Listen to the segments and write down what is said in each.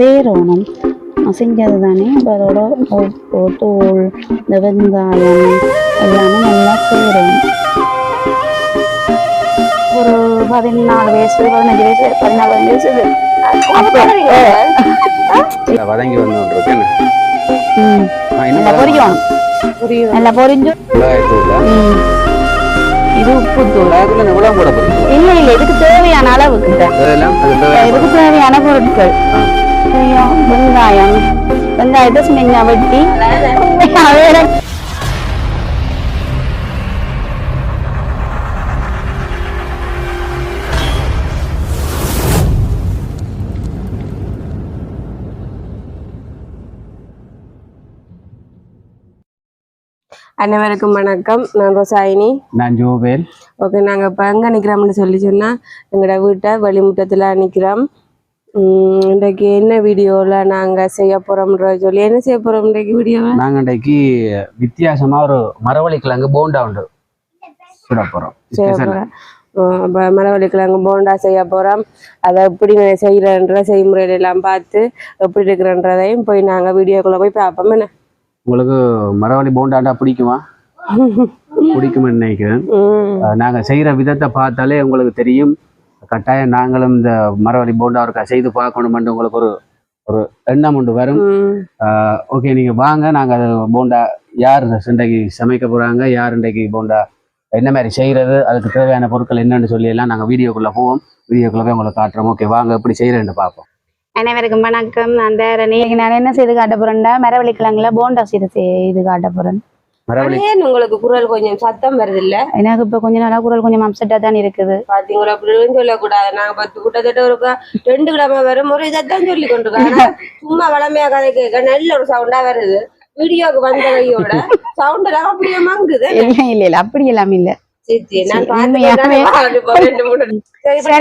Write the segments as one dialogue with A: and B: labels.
A: சேரணும். செஞ்சது தானே இப்போ அதோட உப்பு தூள் இந்த வெங்காயம் எல்லாமே நல்லா சேரும். ஒரு பதினாலு வயசு பதினஞ்சு வயசு பதினாலு வயசு. அப்போ
B: வதங்கி வந்தோன்றது என்ன?
A: ம்,
B: ஆ, இன்னும்
A: நல்லா
C: புரியுது.
A: நல்லா பொரிஞ்சு. இது உப்பு தூள் இல்லை இல்லை இதுக்கு தேவையான அளவுக்கு. இதுக்கு தேவையான பொருட்கள். வெங்காயம் வெங்காயம் வெங்காயத்தை சின்ன வெட்டி
C: அனைவருக்கும் வணக்கம். நான் ரோசாயினி
B: நான் ஜோபேல்
C: ஓகே நாங்கள் இப்போ எங்கே நிற்கிறோம்னு சொல்லி சொன்னால் எங்களோட வீட்டை வழிமுட்டத்தில் நிற்கிறோம் இன்றைக்கு என்ன வீடியோவில் நாங்கள் செய்ய போகிறோம்ன்ற சொல்லி என்ன செய்ய போகிறோம் இன்றைக்கு வீடியோவில்
B: நாங்க இன்றைக்கு வித்தியாசமா ஒரு மரவள்ளி கிழங்கு போண்டா உண்டு சுட
C: செய்ய. போகிறோம் இப்போ மரவள்ளி கிழங்கு போண்டா செய்ய போகிறோம் அதை எப்படி செய்கிறன்ற செய்முறையில எல்லாம் பார்த்து எப்படி இருக்கிறன்றதையும் போய் நாங்கள் வீடியோக்குள்ளே போய் பார்ப்போம். என்ன?
B: உங்களுக்கு மரவள்ளி போண்டாண்டா பிடிக்குமா? பிடிக்கும்னு நினைக்கிறேன்.
C: ம்.
B: அஹ் நாங்க செய்யற விதத்தை பார்த்தாலே உங்களுக்கு தெரியும். கட்டாயம் நாங்களும் இந்த மரவள்ளி போண்டா ஒருக்கா செய்து பார்க்கணுமென்று உங்களுக்கு ஒரு ஒரு எண்ணம் உண்டு வரும். ஓகே நீங்க வாங்க. நாங்க அது போண்டா யார் இன்றைக்கு சமைக்க போறாங்க யார் இன்றைக்கு போண்டா என்ன மாதிரி செய்யறது அதுக்கு தேவையான பொருட்கள் என்னன்னு சொல்லி எல்லாம் நாங்க வீடியோக்குள்ள போவோம். வீடியோக்குள்ள போய் உங்களுக்கு காட்டுறோம். ஓகே வாங்க எப்படி செய்யறேன்னு பார்ப்போம்.
A: அனைவருக்கும் வணக்கம். இன்னைக்கு நான் என்ன செய்து காட்ட போறேன்டா மரவள்ளி கிழங்குல போண்டா செய்து செய்து காட்ட
C: ஏன் உங்களுக்கு குரல் கொஞ்சம் சத்தம் வருது இல்ல
A: எனக்கு இப்ப கொஞ்ச நாளா குரல் கொஞ்சம் அப்செட்டா தான் இருக்குது.
C: பாத்தீங்களா அப்படின்னு சொல்லக்கூடாது. நாங்க பத்து கிட்டத்தட்ட ஒரு ரெண்டு கிழமை வரும் ஒரு இதைத்தான் சொல்லி கொண்டிருக்கோம் சும்மா வளமையா கதை கேட்க நல்ல ஒரு சவுண்டா வருது. வீடியோக்கு வந்த கையோட சவுண்ட் எல்லாம் அப்படியே மங்குது.
A: இல்ல இல்ல இல்ல அப்படி எல்லாம் இல்ல.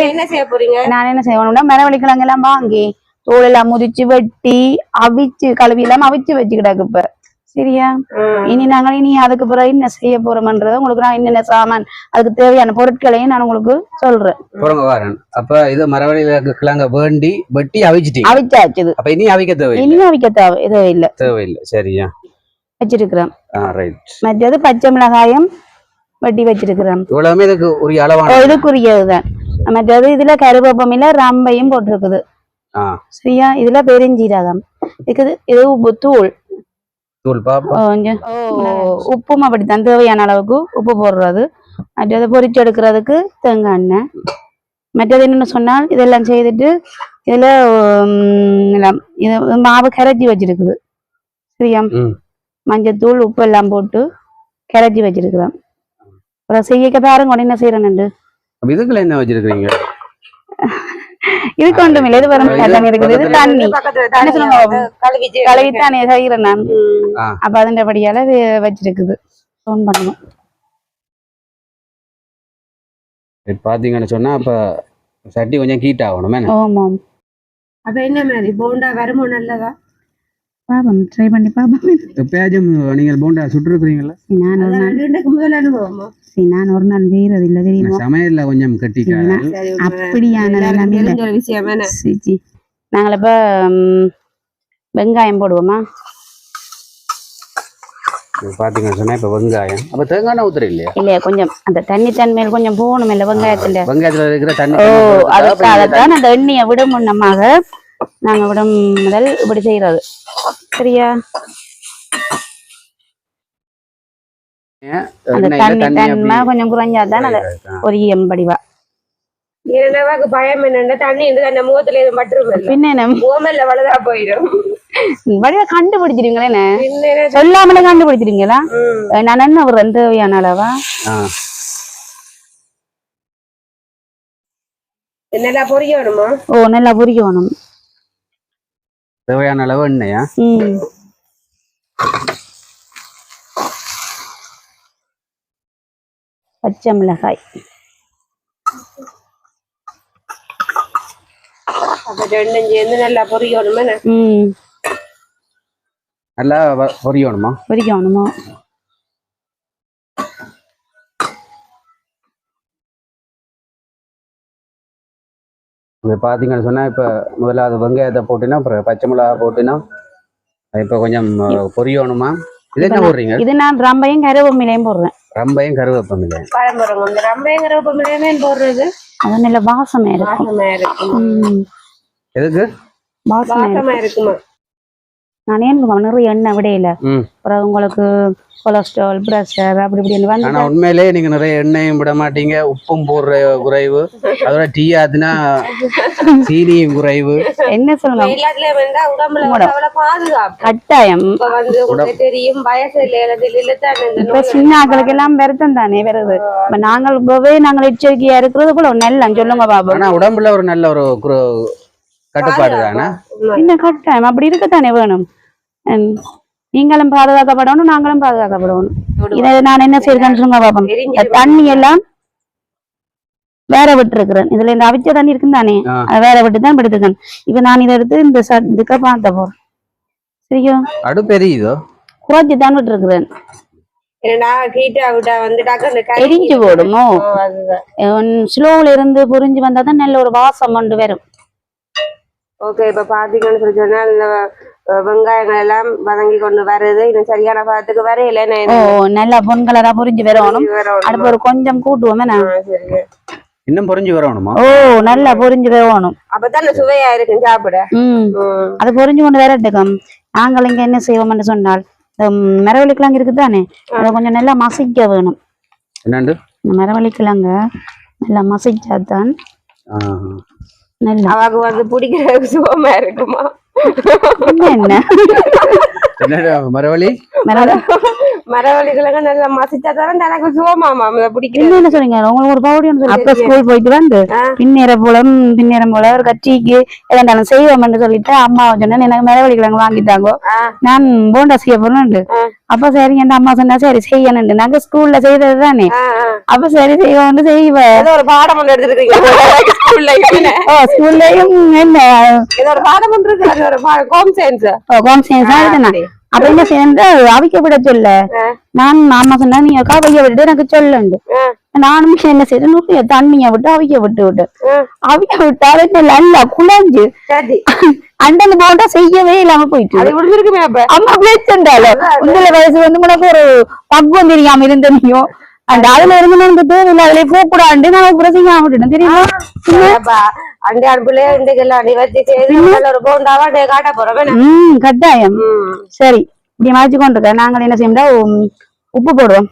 C: என்ன செய்ய போறீங்க?
A: நான் என்ன செய்யணும்னா மரவள்ளி கிழங்கு எல்லாம் வாங்கி தோல் எல்லாம் முதிச்சு வெட்டி அவிச்சு கழுவி எல்லாம் அவிச்சு வச்சு கிடக்கு இப்ப. சரியா. இனி நாங்கள் இனி அதுக்கு பிறகு என்ன செய்ய போறோம்ன்றத உங்களுக்கு நான் என்னென்ன சாமான் அதுக்கு தேவையான பொருட்களையும் நான் உங்களுக்கு சொல்றேன்.
B: புறங்க வாரன். அப்ப இது மரவள்ளியில கிழங்க வேண்டி வெட்டி அவிச்சிட்டீங்க?
A: அவிச்சாச்சு இது
B: அப்ப இனி அவிக்க தேவையில்லை?
A: இனிமே அவிக்க தேவை தேவையில்லை.
B: தேவையில்லை சரியா?
A: வச்சிருக்கிறேன்
B: ஆ ரைட்
A: மற்றது பச்சை மிளகாயம் வெட்டி வச்சிருக்கிறேன்
B: இவ்வளவுமே இதுக்கு உரிய அளவான
A: இதுக்குரியதுதான். மற்றது இதுல கருவேப்பமில்ல ரம்பையும் போட்டிருக்குது.
B: ஆ.
A: சரியா? இதுல பெருஞ்சீரகம். இருக்குது இது உப்பு தூள். உப்பும் அப்படித்தான் தேவையான அளவுக்கு உப்பு போடுறது. மற்றது பொரிச்சு எடுக்கிறதுக்கு தேங்காய் எண்ணெய். மற்றது என்னன்னு சொன்னால் இதெல்லாம் செய்துட்டு இதுல இது மாவு கரைச்சி வச்சிருக்குது. சரியா. மஞ்சத்தூள் உப்பு எல்லாம் போட்டு கரைச்சி வச்சிருக்கிறோம். அப்புறம் செய்யக்க பாருங்க உடனே
B: அப்ப இதுக்குள்ள என்ன வச்சிருக்கீங்க
A: இதுக்கு ஒன்றும் இல்லை. இது வரும் தண்ணி இருக்குது. இது தண்ணி. என்ன
C: தண்ணி
A: சொல்லுங்க? செய்யறேன் நான். அப்ப அதன்படியால இது வச்சிருக்குது. ஃபோன் பண்ணணும்.
B: பாத்தீங்கன்னு சொன்னா அப்ப சட்டி கொஞ்சம் ஹீட் ஆகணும்?
A: ஆமாம்.
C: அப்ப என்ன மாதிரி? போண்டா வருமோ நல்லதா?
A: பாப்போம் ட்ரை பண்ணி பாப்போம்
B: எப்பயாச்சும் நீங்கள் போண்டா சுட்டுருக்குறீங்களா
A: நான் ஒரு நாள்
C: ரெண்டுக்கு முதல் அனுபவமா?
A: சரி, நான் ஒரு நாள் செய்யறது இல்ல தெரியுமா?
B: சமையல்ல கொஞ்சம்
C: தெரிஞ்ச ஒரு விஷயம்
A: சரி. நாங்கள் இப்ப வெங்காயம் போடுவோமா?
B: இது பாத்தீங்கன்னு சொன்னா இப்ப வெங்காயம். அப்ப தேங்காய் எண்ணெய் ஊத்துற இல்லையா?
A: இல்லையா கொஞ்சம் அந்த தண்ணி தன்மையில் கொஞ்சம் போகணும் இல்ல வெங்காயத்துல.
B: வெங்காயத்துல இருக்கிற தண்ணி
A: ஓ
B: கொஞ்சம்
A: அதுக்கு
B: போடுறதுக்காக
A: அதைத்தான் அந்த எண்ணெயை விடும் முன்னமாக நாங்க விடும் முதல் இப்படி செய்யறது. சரியா? அந்த தண்ணி தன்மை கொஞ்சம் குறைஞ்சாதான் அது ஒரு எம்படிவா
C: என்னவாக்கு பயம் என்னன்னா தண்ணி இருந்து அந்த முகத்துல எதுவும் பட்டுரும்
A: பின்ன
C: முகமெல்ல வளதா போயிடும்.
A: வடிவா கண்டுபிடிச்சிருங்களே சொல்லாமலே கண்டுபிடிச்சிருங்களா நான் என்ன ஒரு அளவா?
C: நல்லா பொரியணுமா
A: ஓ நல்லா புரியணும்
B: தேவையான அளவு எண்ணெயா?
A: ம். பச்சை மிளகாய்.
C: நல்லா பொரியணுமா
B: நல்லா வ- பொரியணுமா இப்போ பார்த்தீங்கன்னு சொன்னால் இப்போ முதலாவது வெங்காயத்தை போட்டினா அப்புறம் பச்சை மிளகா போட்டினா இப்போ கொஞ்சம் பொரியணுமா? இது என்ன போடுறீங்க?
A: இது நான் ரம்பையும் கருவேப்பிலையும் போடுறேன்.
B: ரம்பையும்
C: பழம்பரம் இந்த ரம்பைங்கிற பொம்பளையுமே போடுறது?
A: அது நல்ல வாசமே இருக்கும்.
C: வாசமா இருக்கும்.
B: எதுக்கு?
A: வாசமே இருக்கும். நான் ஏன் நிறைய எண்ணெய் விடையில அப்புறம் உங்களுக்கு கொலஸ்ட்ரால் பிரஷர் அப்படி இப்படின்னு வந்து
B: ஆனா உண்மையிலே நீங்க நிறைய எண்ணெயும் விட மாட்டீங்க உப்பும் போடுற குறைவு. அதோட டீ ஆத்துனா சீனியும் குறைவு.
A: என்ன சொல்லுங்க கட்டாயம்.
C: தெரியும்
A: இப்ப சின்ன ஆட்களுக்கு எல்லாம் வருத்தம் தானே வருது. இப்ப நாங்கள் இப்பவே நாங்கள் எச்சரிக்கையா இருக்கிறது கூட நல்ல சொல்லுங்க பாபு.
B: ஆனா உடம்புல ஒரு நல்ல ஒரு குரு- கட்டுப்பாடு தானே?
A: என்ன கட்டாயம்? அப்படி இருக்கத்தானே வேணும்? நீங்களும் பாதுகாக்கப்படணும் நாங்களும் பாதுகாக்கப்படணும். இதை நான் என்ன செய்யறேன்னு சொல்லுங்க பாப்போம். தண்ணி எல்லாம் வேற விட்டு இருக்கிறேன் இதுல இந்த அவிச்ச தண்ணி இருக்கும் தானே? வேற விட்டு தான் எடுத்துக்கேன் இப்ப நான் இதை எடுத்து இந்த இதுக்க பார்த்த போறேன். சரியா?
B: அடுப்பு
A: குறைச்சி தான் விட்டு இருக்கிறேன் எரிஞ்சு போடுமோ? ஸ்லோவில் இருந்து புரிஞ்சு வந்தா தான் நல்ல ஒரு வாசம் கொண்டு வரும்.
C: ஓகே இப்ப பாத்தீங்கன்னு சொல்லி சொன்னா வெங்காயங்கள் எல்லாம் வதங்கி கொண்டு வருது இன்னும் சரியான பதத்துக்கு வரையில
A: ஓ நல்லா பொன் கலரா புரிஞ்சு வரணும். அடுப்பு ஒரு கொஞ்சம் கூட்டுவோமே நான்
B: இன்னும் வரணுமா?
A: ஓ நல்லா புரிஞ்சு வரணும்
C: அப்பதான் சுவையா இருக்கும் சாப்பிட.
A: அது புரிஞ்சு கொண்டு வரட்டுக்கும். நாங்கள் இங்க என்ன செய்வோம்னு சொன்னால் இந்த மரவள்ளி கிழங்கு இருக்குது தானே அதை கொஞ்சம் நல்லா மசிக்க வேணும்.
B: என்னண்டு?
A: மரவள்ளி கிழங்க நல்லா மசிச்சாதான். நல்லா
C: அவாக்கு வந்து பிடிக்கிறதுக்கு சுகமா இருக்குமா?
A: இன்னும் என்ன?
B: என்னடா மரவழி
A: மரவள்ளி
C: மரவள்ளிகளுக்கு நல்லா மசிச்சா தான் எனக்கு சுகமாமா
A: இன்னும் என்ன சொல்றீங்க உங்களுக்கு ஒரு பவுடி அப்ப ஸ்கூல் போயிட்டு வந்து. பின்னேரம் போல ம், பின்னேரம் போல ஒரு கட்சிக்கு எதாண்டாலும் செய்வோம்னு சொல்லிட்டு அம்மா சொன்னேன் எனக்கு மரவள்ளி கிழங்கு வாங்கிட்டாங்க. நான் போண்டா செய்ய போறேன்
C: ஆ.
A: அப்ப சரி என் அம்மா சொன்னா சரி செய்யணுண்டு. நாங்க ஸ்கூல்ல செய்தது தானே. அப்ப சரி செய்வோம்னு செய்வேன்
C: ஏதோ ஒரு பாடம் ஒன்று எடுத்துருக்கீங்க.
A: ஓ ஸ்கூல்லயும் என்ன?
C: ஏதோ ஒரு பாடம் ஒன்று இருக்கு. ஒரு சயின்ஸ்
A: ஹோம் சயின்ஸ் எழுதுனேன் அப்ப என்ன சேர்ந்து அவிக்க விட சொல்ல. நான் அம்மா சொன்னா நீ அக்கா வைக்க விட்டு எனக்கு சொல்லுண்டு. நானும் என்ன நிறைய தண்ணிய விட்டு அவிக்க விட்டு விட்டு. அவிக்க விட்டு அது நல்லா குழஞ்சு அண்டல் போட்டா செய்யவே இல்லாம போயிட்டு அம்மா பேச்சுண்டால உங்கள வயசு வந்து உனக்கு ஒரு பக்குவம் தெரியாம இருந்தனையும் அந்த அதுல இருந்து நமக்கு தேவையில்லை அதுல போக கூடாது நான் கூட செய்யாம விட்டுட்டேன். தெரியுமா?
C: வச்சு செய்து நல்ல ஒரு போண்டாவா டே காட்ட போறோம் வேணா?
A: ம் கட்டாயம். சரி இப்படி மாற்றி கொண்டிருக்க. நாங்கள் என்ன செய்யணும்னா உம், உப்பு போடுவோம்.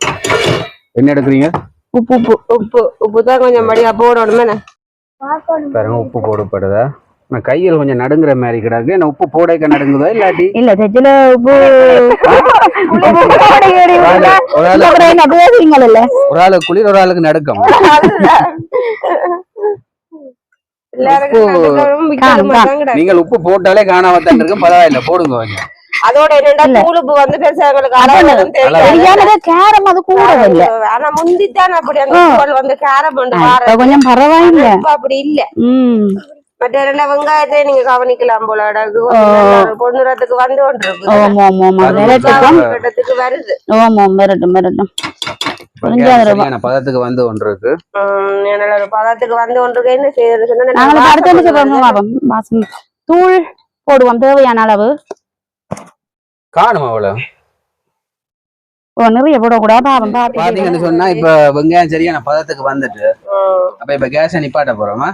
B: என்ன எடுக்கிறீங்க?
A: உப்பு உப்பு.
C: உப்பு உப்பு தான் கொஞ்சம் மடியா போடணும் வேணா?
B: பாருங்க உப்பு போடப்படுதா நான் கையில் கொஞ்சம் நடுங்குற மாதிரி கிடக்கு. என்ன உப்பு போடைக்க நடுங்குதா இல்லாட்டி?
A: இல்ல தெச்சில உப்பு. அப்புறம் என்ன பேசுறீங்கல்ல
B: ஒரு ஆளுக்கு குளிர் ஒரு ஆளுக்கு நடுக்கம். நீங்கள் உப்பு போட்டாலே காணாமத்தான் இருக்கும் பரவாயில்ல போடுங்க கொஞ்சம்.
C: அதோட என்னடா தூளுப்பு வந்து பெருசா எங்களுக்கு
A: கேரம் அது கூட இல்ல.
C: ஆனா முந்தித்தான் அப்படி அந்த வந்து காரம்
A: கொஞ்சம் பரவாயில்ல.
C: இப்ப அப்படி இல்ல.
A: ம்.
C: மற்ற ரெண்டு வெங்காயத்தை நீங்க கவனிக்கலாம் போல. பொண்ணுறதுக்கு வந்து
A: விரட்டுக்கும்
C: கட்டத்துக்கு வருது.
B: பதத்துக்கு வந்து ஒன்று இருக்கு
C: பதத்துக்கு வந்து ஒன்று இருக்கு. என்ன செய்யறது
A: நாங்கள் அடுத்து தூள் போடுவோம். தேவையான அளவு.
B: காணும் அவ்வளவு?
A: ஓ நிறைய போடக்கூடாது. பாவம்
B: பாத்தீங்கன்னு சொன்னா இப்ப வெங்காயம் சரியான பதத்துக்கு வந்துட்டு. அப்ப இப்ப கேஸ நிப்பாட்ட போறோமா?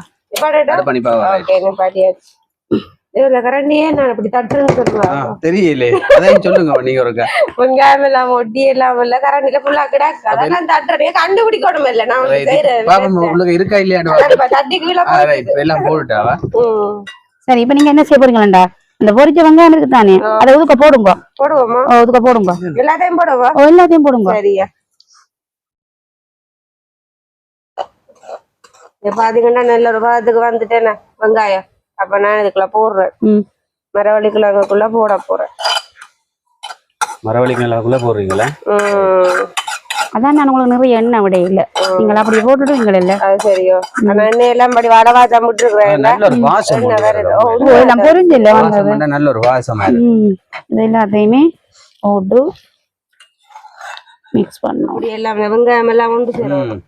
B: தெரியல அதையும் சொல்லுங்க நீங்க ஒருக்கா.
C: வெங்காயம் எல்லாம் ஒட்டி எல்லாம் இல்ல கரண்டில ஃபுல்லா கிடாக்கு. அதான் நான் தட்டுறேன் கண்டுபிடிக்கணும் இல்ல. நான்
B: உங்களுக்கு இருக்கா.
C: இப்ப
B: எல்லாம் போட்டுட்டாவா
C: உம்.
A: சரி இப்ப நீங்க என்ன செய்ய போறீங்களா இந்த பொரிச்ச வெங்காயம் இருக்கு தானே அதை ஒதுக்க போடுங்க.
C: போடுவோமா?
A: ஒதுக்க போடுங்க.
C: எல்லாத்தையும் போடுவா
A: ஓ, எல்லாத்தையும் போடுங்க.
C: சரியா. இப்ப பாத்தீங்கன்னா நல்ல ஒரு பாதத்துக்கு வந்துட்டேனே வெங்காயம். அப்ப நான் இதுக்குள்ள போடுறேன்.
A: ம்.
C: மரவள்ளி கிழங்குக்குள்ள போட போறேன்.
B: மரவள்ளி கிழக்குள்ள போடுறீங்களா?
C: உம்
A: அதான் நான் உங்களுக்கு நிறைய எண்ணெய் விட இல்ல. நீங்கள் அப்படி போட்டுடுவீங்கள இல்ல?
C: அது சரியோ. ஆனா என்ன எல்லாம் படி வடவா தம்பிட்டு இருக்கிறேன்
B: நல்ல ஒரு வாசம்
A: எல்லாம் பொரிஞ்சு இல்ல
B: வாசம். நல்ல ஒரு வாசமா
A: இது எல்லாத்தையுமே போட்டு மிக்ஸ் பண்ணணும்.
C: எல்லாம் வெங்காயம் எல்லாம் உண்டு சேரும்.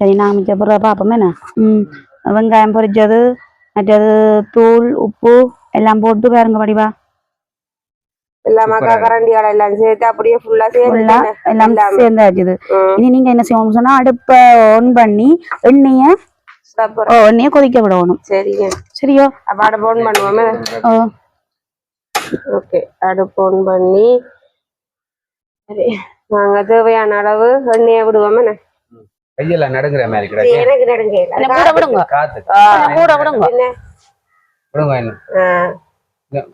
A: சரி நாங்கள் மிச்ச பிறகு பார்ப்போம் என்ன ம் வெங்காயம் பொரிச்சது மற்றது தூள் உப்பு எல்லாம் போட்டு பாருங்க வடிவா
C: எல்லாம் மக்கா கரண்டியால எல்லாம் சேர்த்து அப்படியே ஃபுல்லா சேர்த்து
A: எல்லாம். சேர்ந்தாச்சுது இனி நீங்க என்ன செய்யணும் சொன்னா அடுப்பை ஆன் பண்ணி எண்ணெய எண்ணெய கொதிக்க விடணும்
C: சரிங்க
A: சரியோ
C: அப்ப அடுப்பு ஆன் பண்ணுவோமே
A: ஓ
C: ஓகே அடுப்பு ஆன் பண்ணி சரி நாங்க தேவையான அளவு எண்ணெயை விடுவோமே
B: கையெல்லாம் நடுங்குற மாதிரி கிடக்கு.
C: எனக்கு நடுங்க.
A: என்ன கூட விடுங்க.
B: காத்து
A: கூட விடுங்க.
C: என்ன?
B: விடுங்க என்ன?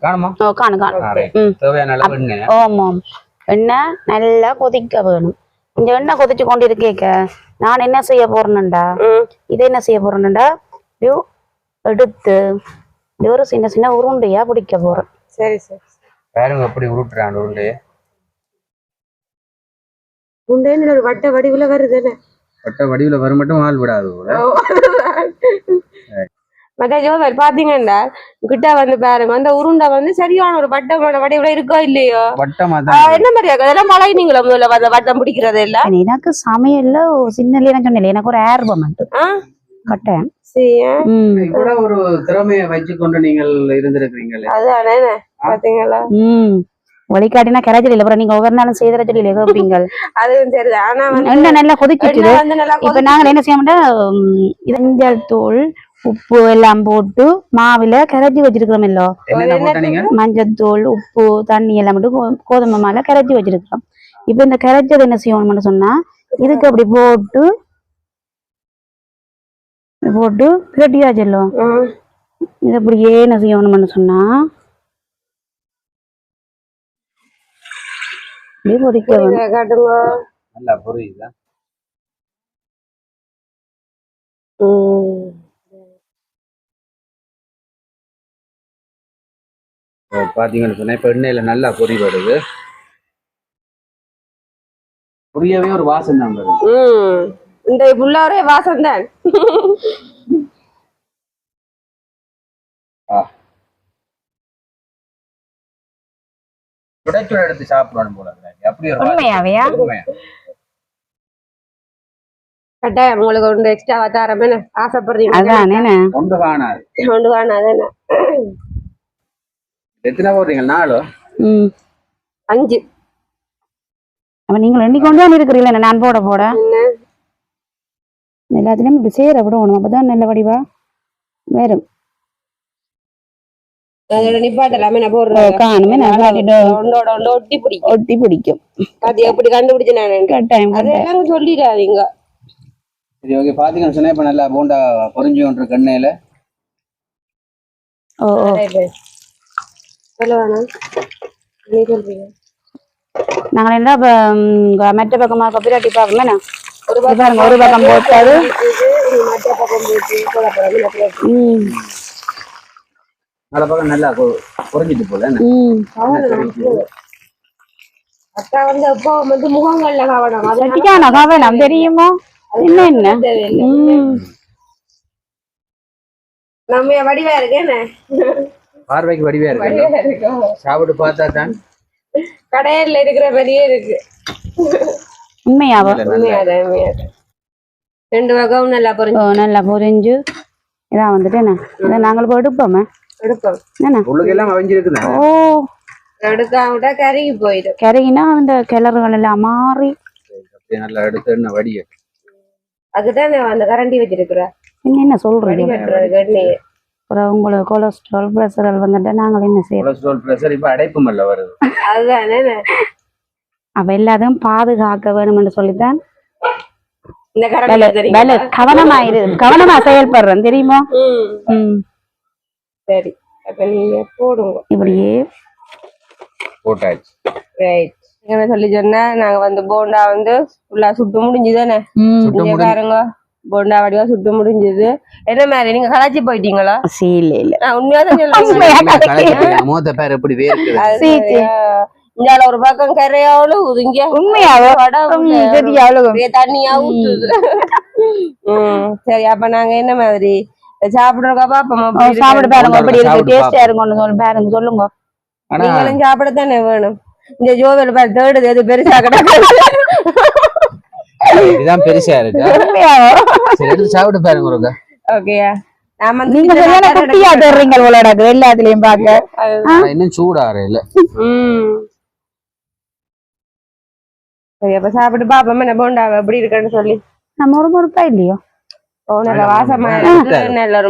B: காணுமா?
A: ஓ காணு காணு.
B: தேவையான அளவு எண்ணெய்.
A: ஆமாம் எண்ணெய் நல்லா கொதிக்க வேணும். இந்த எண்ணெய் கொதிச்சு கொண்டு இருக்கேக்க நான் என்ன செய்ய போறேன்டா
C: ம்,
A: இதை என்ன செய்ய போறேன்டா எடுத்து ஒரு சின்ன சின்ன உருண்டையா பிடிக்க போறேன்.
C: சரி சரி.
B: பாருங்க எப்படி உருட்டுறான் உருண்டு
C: உண்டேன்னு ஒரு வட்ட வடிவுல வருதுன்னு.
B: பட்ட வடிவுல வர மட்டும் ஆள் விடாது
C: மற்ற பாத்தீங்கன்னா கிட்ட வந்து பாருங்க அந்த உருண்டை வந்து சரியான ஒரு வட்டமான வடிவுல இருக்கோ இல்லையோ என்ன மாதிரி? அதெல்லாம் பழகினீங்களா முதல்ல வந்த வட்டம் பிடிக்கிறது எல்லாம்
A: எனக்கு சமையல்ல ஒரு சின்னல நான் சொன்னேன் எனக்கு ஒரு ஆர்வம்? கட்டேன்
B: ஒரு திறமையை வச்சு கொண்டு நீங்கள் இருந்திருக்கிறீங்களே
C: அதானே பாத்தீங்களா
A: வழிகாட்டினா கரைச்சல் இல்லை நீங்க ஒவ்வொரு நாளும் செய்தற சொல்லி கேட்பீங்க
C: அதுவும் சரி ஆனா
A: நல்லா கொதிச்சிட்டு இப்ப நாங்க என்ன செய்யணும்னா மஞ்சள் தூள் உப்பு எல்லாம் போட்டு மாவுல கரைச்சி வச்சிருக்கிறோம் இல்லோ? மஞ்சள் தூள் உப்பு தண்ணி எல்லாம் போட்டு கோ- கோதுமை மாவுல கரைச்சி வச்சிருக்கிறோம். இப்ப இந்த கரைச்சது என்ன செய்யணும்னு சொன்னா இதுக்கு அப்படி போட்டு போட்டு பிரட்டியா செல்லும்
C: ம்,
A: இது அப்படியே என்ன செய்யணும்னு சொன்னா வேணும்.
C: இதை காட்டுங்க
B: நல்லா புரியுதா
C: ம்.
B: இப்போ பாத்தீங்கன்னு சொன்னா இப்ப எண்ணெயில நல்லா பொறி வருது புரியவே ஒரு வாசம் தான் வருது
C: ம். இந்த புள்ள ஒரே வாசம் தான்
B: புடைச்சோட எடுத்து சாப்பிடணும் போல. அப்படி ஒரு.
A: உண்மையாவையா
B: உண்மையா.
C: கட்டாயம் உங்களுக்கு ஒன்று எக்ஸ்ட்ரா வத்தாரமே ஆசைப்படுறீங்க.
A: அதானே
B: ஒன்று காணாது
C: கொண்டு வானாதானே
B: எத்தனை போடுறீங்க? நாலு?
A: ம்.
C: அஞ்சு.
A: அப்ப நீங்கள் எண்ணி கொண்டு வந்து இருக்கிறீங்களா நான் போட போட? எல்லாத்துலயும் இப்படி சேர விடணும். அப்பதான் நல்ல வடிவா? வரும்
C: அதோட நிப்பாட்டலாமே
A: ஓ,
C: போடுறேன்.
A: காணுமே
C: ஒன்று ஒட்டி பிடிக்கும்.
A: ஒட்டி பிடிக்கும்.
C: அது எப்படி கண்டுபிடிச்சு நான்
A: கட்டாயம்.
C: அதெல்லாம் சொல்லிடாதீங்க.
B: சரி ஓகே பாத்தீங்கன்னு சொன்னா இப்ப நல்லா போண்டா பொறிஞ்சு
A: ஓ நாங்கள் என்ன பக்கமா கப்பிராட்டி பார்ப்போமே
C: ஒரு
A: ஒரு பக்கம் போட்டாரு
C: மற்ற பக்கம் போட்டு
B: நல்ல பக்கம் நல்லா பொரிஞ்சிட்டு போல.
C: அக்கா வந்து முகங்கள்ல கவனம்
A: கவனம் தெரியுமோ? என்ன என்ன? ம்.
C: நம்ம வடிவா இருக்கேன்னு
B: பார்வைக்கு வடிவா இருக்கு. சாப்பிட்டு பார்த்தா தான்.
C: கடையில இருக்கிற மாதிரியே இருக்கு.
A: உண்மையாவோ?
C: உண்மையாதான் உண்மையாதான். ரெண்டு வகம் நல்லா
A: ஓ
C: பொறிஞ்சு
A: நல்லா பொரிஞ்சு இதான் வந்துட்டு என்ன? இதை நாங்கள் போய் எடுப்போமே? என்ன
B: உள்ளுக்கெல்லாம் அவிஞ்சிருக்குண்ணா
A: ஓ.
C: எடுக்காம விட்டா கருகி போயிடும்.
A: கருகினா அந்த
C: அதுதான் கரண்டி வச்சிருக்கிறேன்.
A: நீங்க என்ன சொல்றீங்க அப்புறம் உங்களுக்கு கொலஸ்ட்ரால் பிரஷரல் வந்துட்டு நாங்கள் என்ன செய்யறோம்
B: கொலஸ்ட்ரால் பிரஷர் இப்ப அடைப்பு மல்ல வருது.
C: அதுதானே
A: அப்ப எல்லாத்தையும் பாதுகாக்க வேணும்னு சொல்லித்தான் கவனமா இரு. கவனமா செயல்படுறேன் தெரியுமா?
C: ம்.
A: ம்.
C: சரி அப்ப நீங்க போடுங்க.
B: இப்படியே
D: போட்டாச்சு.
C: ரைட் என்ன சொல்லி சொன்னா நாங்க வந்து போண்டா வந்து ஃபுல்லா சுட்டு முடிஞ்சுதானே இங்க பாருங்க போண்டா வடிவா சுட்டு முடிஞ்சது. என்ன மாதிரி நீங்க கலாச்சி போயிட்டீங்களா?
A: சீ இல்ல இல்ல.
C: நான் உண்மையா தான்
B: மூத்த பேர் எப்படி
C: ஒரு பக்கம் கரையாவளு இங்க
A: உண்மையாவோ?
C: தண்ணியா ஊத்துது. சரி அப்ப நாங்க என்ன மாதிரி? சாப்பிடுறோம் பாப்போம்
A: சாப்பிடு பாருங்க எப்படி இருக்கு டேஸ்டா இருக்கும்னு சொல்லு பாருங்க சொல்லுங்க.
C: நீங்களும் சாப்பிடத்தானே வேணும். இந்த ஜோவில் பாரு தேடுது எது பெருசா கிடக்கு
B: இதுதான் பெருசா இருக்கு. சரி எடுத்து சாப்பிட்டு பாருங்க
C: ஓகேயா நாம
A: நீங்க சரியான குட்டியா தர்றீங்க போலடாக்கு எல்லாத்துலயும் பாக்க
B: இன்னும் சூடாரு இல்ல.
C: ம். சரி அப்ப சாப்பிட்டு பாப்போம். என்ன போண்டா எப்படி இருக்குன்னு சொல்லி.
A: நம்ம ஒரு முறுப்பா இல்லையோ?
C: நல்ல வாசமா நல்ல ஒரு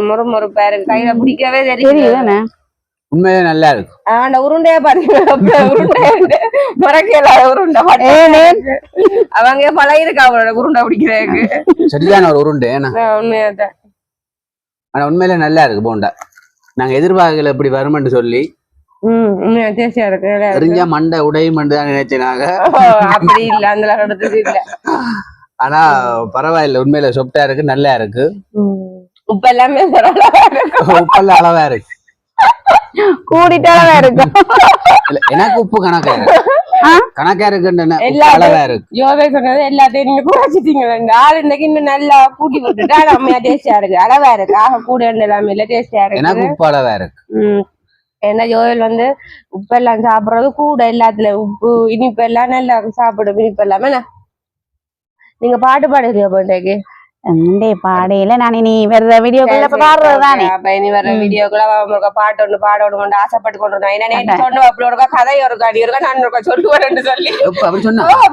C: இருக்கு கையில பிடிக்கவே
A: தெரியுதானே?
B: உண்மையிலே நல்லா இருக்கு.
C: ஆண்ட உருண்டையா பாருங்க உருண்டை முறைக்கல உருண்டை. அவங்க பழகிருக்கா அவளோட உருண்டை பிடிக்கிறதுக்கு.
B: சரியான ஒரு உருண்டை
C: உண்மையாதான்.
B: ஆனா உண்மையிலே நல்லா இருக்கு போண்டா. நாங்க எதிர்பார்க்கல இப்படி வருமென்னு சொல்லி. தெரிஞ்சா மண்டை உடையும் தான் நினைச்சேன் நாங்க.
C: ஓ, அப்படி இல்ல அந்த இடத்துக்கு இல்ல.
B: ஆனா பரவாயில்ல. உண்மையில சொப்டா இருக்கு நல்லா இருக்கு.
C: உப்பு எல்லாமே பரவாயில்ல
B: உப்பெல்லாம் அளவா இருக்கு.
A: கூடிட்டாலும் இருக்கும்
B: இல்ல, எனக்கு உப்பு கணக்கா இருக்கு? கணக்கா இருக்குன்னு அளவா இருக்கு.
C: யோவே சொன்னது எல்லாத்தையும் நீங்க குறைச்சிட்டீங்க. ரெண்டு ஆள் இன்னைக்கு இன்னும் நல்லா கூட்டி விட்டுட்டா நம்ம டேஸ்டியா இருக்கு. அளவா இருக்கு. ஆக கூட எல்லாமே இல்ல டேஸ்டியா
B: எனக்கு
C: இருக்கு.
B: உப்பு அளவா இருக்கு.
C: ஏன்னா ஜோயல் வந்து உப்பெல்லாம் சாப்பிடுறது கூட எல்லாத்துல உப்பு இனிப்பு எல்லாம் நல்லா சாப்பிடும். இனிப்பு எல்லாமே? நீங்க பாட்டு பாடுறியா போண்டேக்கு
A: எந்தே பாடையில நான் இனி வேற வீடியோக்குள்ள பாடுறது தானே?
C: அப்ப இனி வர வீடியோக்குள்ள பாட்டு ஒண்ணு பாடணும் கொண்டு ஆசைப்பட்டு கொண்டு வரணும். ஏன்னா நேத்து சொன்ன அப்படி ஒருக்கா கதை ஒருக்கா நீ ஒருக்கா நான் ஒருக்கா சொல்லுவேன்னு சொல்லி.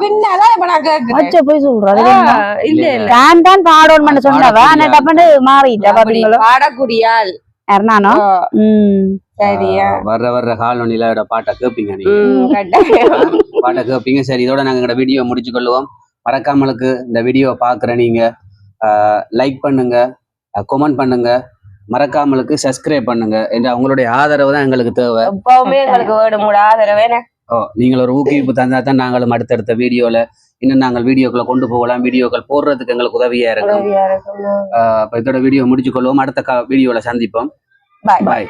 C: பின்னாதான் இப்ப நான் கேக்குறேன்.
A: வச்ச போய் சொல்றது
C: ஆ, இல்ல இல்ல
A: நான் தான் பாடணும்னு சொன்னவ ஆனா டப்புன்னு மாறிட்டா
C: அப்படி
A: பாத்தீங்களோ
C: பாடக்கூடிய ஆள்
A: யாருனானோ?
C: ஓ,
A: உம்
C: சரியா.
B: வர்ற வர்ற காலநிலையோட பாட்டை கேட்பீங்க நீங்க. பாட்டை கேட்பீங்க சரி இதோட நாங்க வீடியோ முடிச்சு கொள்ளுவோம் மறக்காமலுக்கு இந்த வீடியோ பாக்குற நீங்க லைக் பண்ணுங்க கமெண்ட் பண்ணுங்க. மறக்காமலுக்கு சப்ஸ்கிரைப் பண்ணுங்க என்ற உங்களுடைய ஆதரவு தான் எங்களுக்கு தேவை.
C: எப்பவுமே எங்களுக்கு வேணும் கூட ஆதரவு என்ன?
B: ஓ நீங்கள் ஒரு ஊக்குவிப்பு தந்தா தான் நாங்களும் அடுத்தடுத்த வீடியோல இன்னும் நாங்கள் வீடியோக்களை கொண்டு போகலாம். வீடியோக்கள் போடுறதுக்கு எங்களுக்கு உதவியா இருக்கும். இதோட வீடியோ முடிச்சு கொள்வோம் அடுத்த வீடியோல சந்திப்போம்.
C: Bye.
B: பாய்